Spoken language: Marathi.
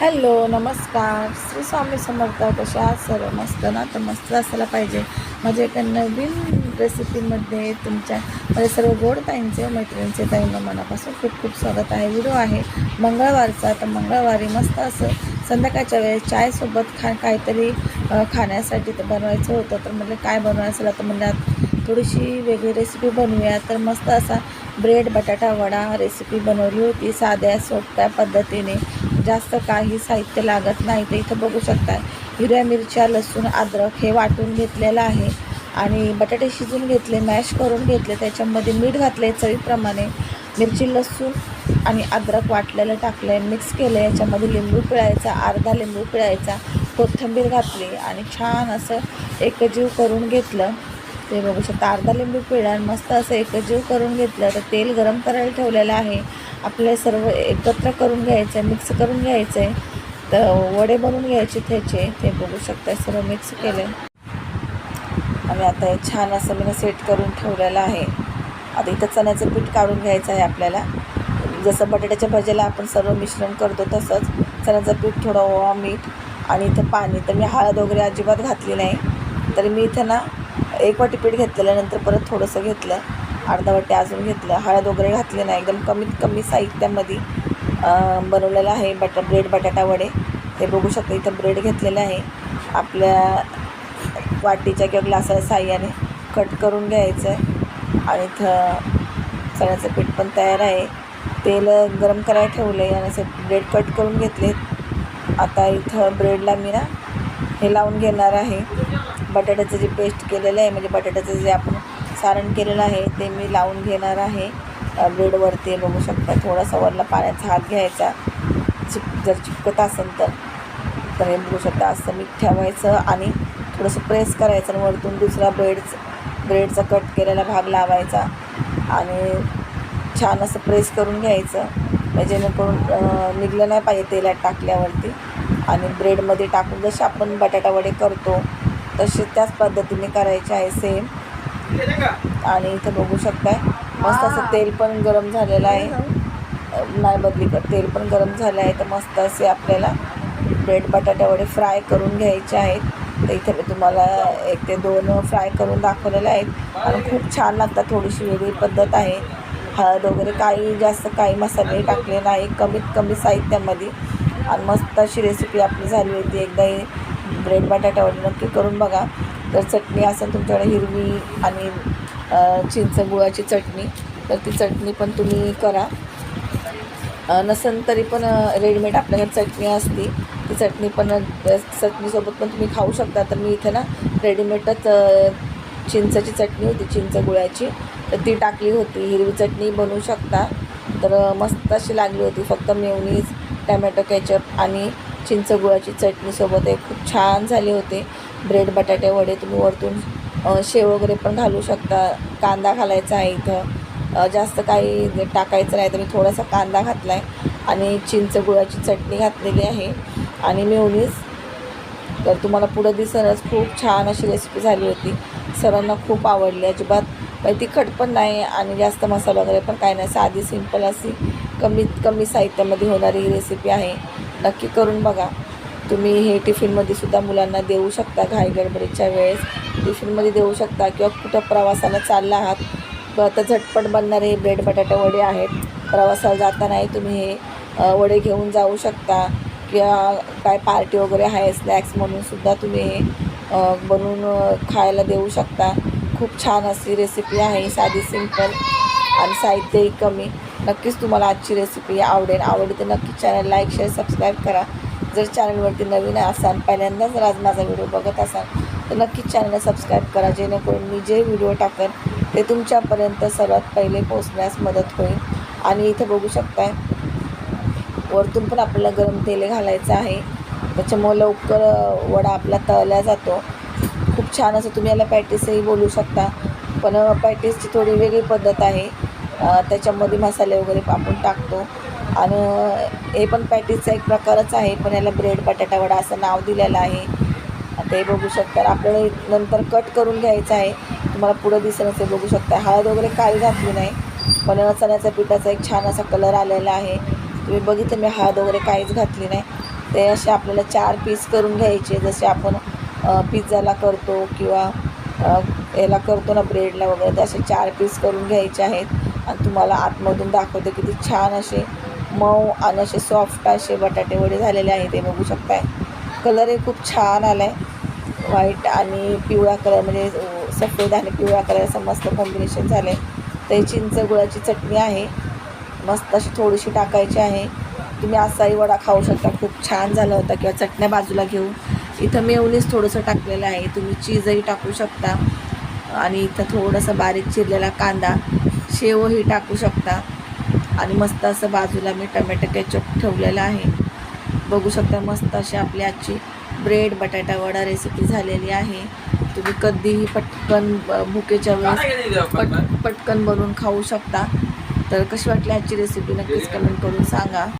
हॅलो नमस्कार. श्री स्वामी समर्थ कसे आहात सर्व? मस्त ना? तर मस्त असायला पाहिजे. माझ्या एका नवीन रेसिपीमध्ये तुमच्या माझ्या सर्व गोड ताईंचे मैत्रिणींचे ताईंना मनापासून खूप खूप स्वागत आहे. व्हिडिओ आहे मंगळवारचा. तर मंगळवारी मस्त असं संध्याकाळच्या वेळेस चायसोबत खा काहीतरी खाण्यासाठी तर बनवायचं होतं. तर म्हटलं काय बनवायचं तर म्हणलं थोडीशी वेगळी रेसिपी बनवूया. तर मस्त असा ब्रेड बटाटा वडा रेसिपी बनवली होती साध्या सोप्या पद्धतीने. जास्त काही साहित्य लागत नाही. तर इथं बघू शकता हिरव्या मिरच्या लसूण अद्रक हे वाटून घेतलेलं आहे. आणि बटाटे शिजून घेतले मॅश करून घेतले त्याच्यामध्ये मीठ घातले चवीप्रमाणे. मिरची लसूण आणि अद्रक वाटलेलं टाकलं आहे मिक्स केलं याच्यामध्ये लिंबू पिळायचा अर्धा लिंबू पिळायचा कोथिंबीर घातली आणि छान असं एकजीव करून घेतलं. ते बघू शकता अर्धा लिंबू पिळा आणि मस्त असं एकजीव करून घेतलं. तर तेल गरम करायला ठेवलेलं आहे. आपले सर्व एकत्र करून घ्यायचं आहे मिक्स करून घ्यायचं. आहे तर वडे बनवून घ्यायचे त्याचे. ते बघू शकता सर्व मिक्स केले. आणि आता हे छान असं मी सेट करून ठेवलेलं आहे. आता इथं चण्याचं पीठ काढून घ्यायचं आहे आपल्याला. जसं बटाट्याच्या भाजीला आपण सर्व मिश्रण करतो तसंच चण्याचं पीठ थोडं ओवा मीठ आणि इथं पाणी. तर मी हळद वगैरे अजिबात घातली नाही. तर मी इथं ना एक वाटी पीठ घेतलेलं नंतर परत थोडंसं घेतलं. अर्धा वाटी अजून घेतलं. हळद वगैरे घातली नाही. एकदम कमीत कमी साहित्यामध्ये बनवलेलं आहे बटा ब्रेड बटाटा वडे. हे बघू शकता इथं ब्रेड घेतलेलं आहे. आपल्या वाटीच्या किंवा ग्लासाच्या साह्याने कट करून घ्यायचं आहे आणि इथं चण्याचं पीठ पण तयार आहे. तेल गरम करायला ठेवलं आहे आणि असे ब्रेड कट करून घेतले आता इथं ब्रेडला मी ना हे लावून घेणार आहे. बटाट्याचं जे पेस्ट केलेलं आहे म्हणजे बटाट्याचं जे आपण सारण केलेलं आहे ते मी लावून घेणार आहे. ब्रेडवरती बघू शकता थोडासा वरला पाण्याचा हात घ्यायचा. चिप जर चिपकत असेल तर. तर हे बघू शकता असं मीठ ठेवायचं आणि थोडंसं प्रेस करायचं आणि वरतून दुसरा ब्रेडच ब्रेडचा कट केलेला भाग लावायचा. आणि छान असं प्रेस करून घ्यायचं. म्हणजे जेणेकरून निघलं नाही पाहिजे तेलात टाकल्यावरती. आणि ब्रेडमध्ये टाकून जसे आपण बटाटा वडे करतो तसे त्याच पद्धतीने करायचे आहे सेम. आणि इथं बघू शकताय. मस्त असं तेल पण गरम झालेलं आहे. नाही बदली कर तेल पण गरम झालं आहे. तर मस्त असे आपल्याला ब्रेड बटाट्यावडे फ्राय करून घ्यायचे आहेत. तर इथे मी तुम्हाला एक ते दोन फ्राय करून दाखवलेले आहेत. आणि खूप छान लागतात. थोडीशी वेगळी पद्धत आहे. हळद वगैरे काही जास्त काही मसाले टाकले नाही. कमीत कमी साहित्यामध्ये. आणि मस्त अशी रेसिपी आपली झाली होती. एकदा ब्रेड बटाट्यावर नक्की करून बघा. तर चटणी असेल तुमच्याकडे हिरवी आणि चिंच गुळाची चटणी तर ती चटणी पण तुम्ही करा. नसेल तरी पण रेडीमेड आपल्याकडे चटणी असते ती चटणी पण चटणीसोबत पण तुम्ही खाऊ शकता. तर मी इथे ना रेडीमेडच चिंचची चिंचाची चटणी होती चिंच गुळाची. तर ती टाकली होती. हिरवी चटणी बनवू शकता. तर मस्त अशी लागली होती. फक्त मेवनीज टॅमॅटो केचप आणि चिंच गुळाची चटणीसोबत. एक खूप छान झाले होते. ब्रेड बटाटे वडे तुम्ही वरतून शेव वगैरे पण घालू शकता. कांदा घालायचा आहे इथं. जास्त काही टाकायचं नाही तर मी थोडासा कांदा घातला आहे आणि चिंच गुळाची चटणी घातलेली आहे आणि मेवनीज तर तुम्हाला पुढं दिसनच खूप छान अशी रेसिपी झाली होती. सरांना खूप आवडली. अजिबात काही तिखट पण नाही आणि जास्त मसाला वगैरे पण काही नाही. साधी सिंपल अशी कमीत कमी साहित्यामध्ये होणारी ही रेसिपी आहे. नक्की करून बघा. तुम्ही हे टिफिनमध्ये सुद्धा मुलांना देऊ शकता घाईगडबडीच्या वेळेस. टिफिनमध्ये देऊ शकता किंवा कुठं प्रवासाला चालला आहात तर आता झटपट बनणारे हे ब्रेड बटाटे वडे आहेत. प्रवासाला जातानाही तुम्ही हे वडे घेऊन जाऊ शकता किंवा काय पार्टी वगैरे आहे स्नॅक्स म्हणून सुद्धा तुम्ही हे बनवून खायला देऊ शकता. खूप छान अशी रेसिपी आहे साधी सिंपल आणि साहित्यही कमी. नक्कीच तुम्हाला आजची रेसिपी आवडेल. आवडली तर नक्कीच चॅनल लाईक शेअर सबस्क्राईब करा. जर चॅनलवरती नवीन असाल पहिल्यांदाच जर आज माझा व्हिडिओ बघत असाल तर नक्कीच चॅनलला सबस्क्राईब करा जेणेकरून मी जे व्हिडिओ टाकेन ते तुमच्यापर्यंत सर्वात पहिले पोचण्यास मदत होईल. आणि इथं बघू शकताय वरतून पण आपल्याला गरम तेल घालायचं आहे. त्याच्यामुळं लवकर वडा आपला तळला जातो. खूप छान असं तुम्ही याला पॅटिसही बोलू शकता. पण पॅटिसची पॅटीसची थोडी वेगळी पद्धत आहे. त्याच्यामध्ये मसाले वगैरे आपण टाकतो. आणि हे पण पॅटीसचा एक प्रकारच आहे पण याला ब्रेड बटाटा वडा असं नाव दिलेलं आहे. आता हे बघू शकता आपल्याला नंतर कट करून घ्यायचं आहे. तुम्हाला पुढं दिसेल असे बघू शकता. हळद वगैरे काही घातली नाही पण चण्याच्या पिठाचा एक छान असा कलर आलेला आहे. तुम्ही बघितलं मी हळद वगैरे काहीच घातली नाही. ते असे आपल्याला चार पीस करून घ्यायचे जसे आपण पिझ्झाला करतो किंवा याला करतो ना ब्रेडला वगैरे ते असे चार पीस करून घ्यायचे आहेत. आणि तुम्हाला आतमधून दाखवते किती छान असे मऊ आणि असे सॉफ्ट असे बटाटे वडे झालेले आहे ते बघू शकताय. कलरही खूप छान आला आहे व्हाईट आणि पिवळा कलर म्हणजे सफेद आणि पिवळा कलर असं मस्त कॉम्बिनेशन झालं आहे ते चिंच गुळाची चटणी आहे. मस्त अशी थोडीशी टाकायची आहे. तुम्ही असाही वडा खाऊ शकता. खूप छान झाला होता किंवा चटण्या बाजूला घेऊन. इथं मेवनीस थोडंसं टाकलेलं आहे. तुम्ही चीजही टाकू शकता. आणि इथं थोडंसं बारीक चिरलेला कांदा. शेवही टाकू शकता. आणि मस्त असं बाजूला मी टमॅटो केचप ठेवलेलं आहे. बघू शकता मस्त अशी आपली आजची ब्रेड बटाटा वडा रेसिपी झालेली आहे. तुम्ही कधीही पटकन भुकेच्या वेळेस पट पटकन बनवून खाऊ शकता. तर कशी वाटली आजची रेसिपी नक्कीच कमेंट करून सांगा.